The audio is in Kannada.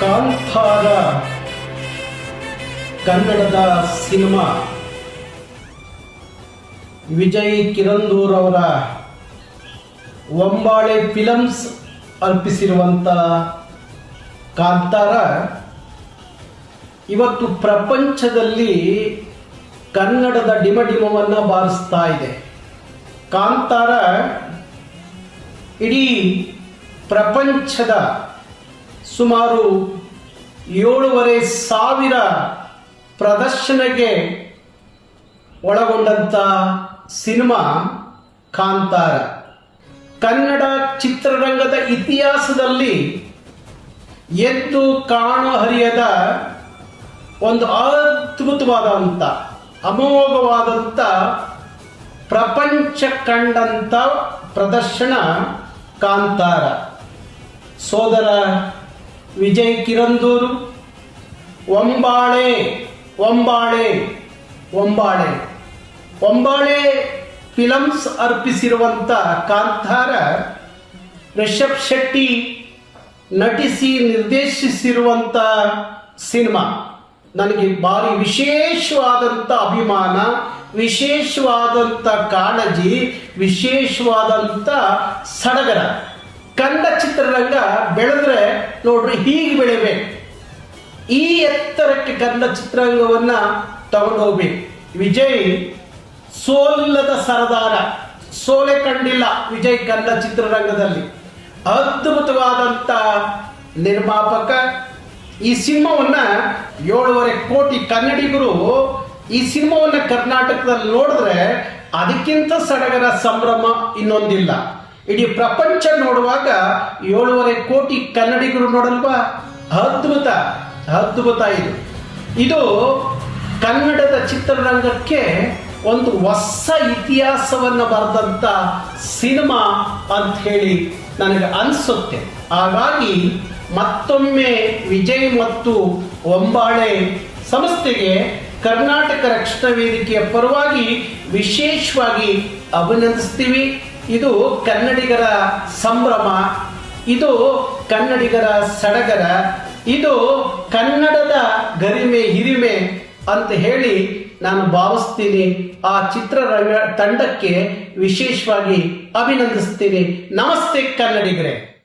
ಕಾಂತಾರ, ಕನ್ನಡದ ಸಿನಿಮಾ. ವಿಜಯ್ ಕಿರಂದೂರ್ ಅವರ ಒಂಬಾಳೆ ಫಿಲಮ್ಸ್ ಅರ್ಪಿಸಿರುವಂಥ ಕಾಂತಾರ, ಇವತ್ತು ಪ್ರಪಂಚದಲ್ಲಿ ಕನ್ನಡದ ಡಿಮಡಿಮವನ್ನು ಬಾರಿಸ್ತಾ ಇದೆ. ಕಾಂತಾರ ಇಡೀ ಪ್ರಪಂಚದ ಸುಮಾರು ಏಳೂವರೆ ಸಾವಿರ ಪ್ರದರ್ಶನಕ್ಕೆ ಒಳಗೊಂಡಂಥ ಸಿನಿಮಾ ಕಾಂತಾರ. ಕನ್ನಡ ಚಿತ್ರರಂಗದ ಇತಿಹಾಸದಲ್ಲಿ ಎದ್ದು ಕಾಣು ಹರಿಯದ ಒಂದು ಅದ್ಭುತವಾದಂಥ ಅಮೋಘವಾದಂಥ ಪ್ರಪಂಚ ಕಂಡಂಥ ಪ್ರದರ್ಶನ ಕಾಂತಾರ. ಸೋದರ ವಿಜಯ್ ಕಿರಂದೂರು. ಒಂಬಾಳೆ ಒಂಬಾಳೆ ಒಂಬಾಳೆ. ಒಂಬಾಳೆ ಫಿಲಮ್ಸ್ ಅರ್ಪಿಸಿರುವಂಥ ಕಾಂತಾರ ರಿಷಬ್ ಶೆಟ್ಟಿ ನಟಿಸಿ ನಿರ್ದೇಶಿಸಿರುವಂಥ ಸಿನಿಮಾ. ನನಗೆ ಭಾರಿ ವಿಶೇಷವಾದಂಥ ಅಭಿಮಾನ ವಿಶೇಷವಾದಂಥ ಕಾಳಜಿ ವಿಶೇಷವಾದಂಥ ಸಡಗರ. ಕನ್ನಡ ಚಿತ್ರರಂಗ ಬೆಳೆದ್ರೆ ನೋಡ್ರಿ ಹೀಗೆ ಬೆಳಿಬೇಕು. ಈ ಎತ್ತರಕ್ಕೆ ಕನ್ನಡ ಚಿತ್ರರಂಗವನ್ನ ತಗೊಂಡು ಹೋಗ್ಬೇಕು. ವಿಜಯ್, ಸೋಲಿಲ್ಲದ ಸರದಾರ. ಸೋಲೆ ಕಂಡಿಲ್ಲ ವಿಜಯ್ ಕನ್ನಡ ಚಿತ್ರರಂಗದಲ್ಲಿ. ಅದ್ಭುತವಾದಂಥ ನಿರ್ಮಾಪಕ. ಈ ಸಿನಿಮಾವನ್ನ ಏಳುವರೆ ಕೋಟಿ ಕನ್ನಡಿಗರು ಈ ಸಿನಿಮಾವನ್ನ ಕರ್ನಾಟಕದಲ್ಲಿ ನೋಡಿದ್ರೆ ಅದಕ್ಕಿಂತ ಸಡಗರ ಸಂಭ್ರಮ ಇನ್ನೊಂದಿಲ್ಲ. ಇಡೀ ಪ್ರಪಂಚ ನೋಡುವಾಗ ಏಳುವರೆ ಕೋಟಿ ಕನ್ನಡಿಗರು ನೋಡಲ್ವಾ? ಅದ್ಭುತ ಅದ್ಭುತ ಇದು. ಇದು ಕನ್ನಡದ ಚಿತ್ರರಂಗಕ್ಕೆ ಒಂದು ಹೊಸ ಇತಿಹಾಸವನ್ನು ಬರೆದಂಥ ಸಿನಿಮಾ ಅಂತ ಹೇಳಿ ನನಗೆ ಅನಿಸುತ್ತೆ. ಹಾಗಾಗಿ ಮತ್ತೊಮ್ಮೆ ವಿಜಯ್ ಮತ್ತು ಒಂಬಾಳೆ ಸಂಸ್ಥೆಗೆ ಕರ್ನಾಟಕ ರಕ್ಷಣಾ ವೇದಿಕೆಯ ಪರವಾಗಿ ವಿಶೇಷವಾಗಿ ಅಭಿನಂದಿಸ್ತೀವಿ. ಇದು ಕನ್ನಡಿಗರ ಸಂಭ್ರಮ, ಇದು ಕನ್ನಡಿಗರ ಸಡಗರ, ಇದು ಕನ್ನಡದ ಗರಿಮೆ ಹಿರಿಮೆ ಅಂತ ಹೇಳಿ ನಾನು ಭಾವಿಸ್ತೀನಿ. ಆ ಚಿತ್ರರಂಗ ತಂಡಕ್ಕೆ ವಿಶೇಷವಾಗಿ ಅಭಿನಂದಿಸ್ತೀನಿ. ನಮಸ್ತೆ ಕನ್ನಡಿಗರೇ.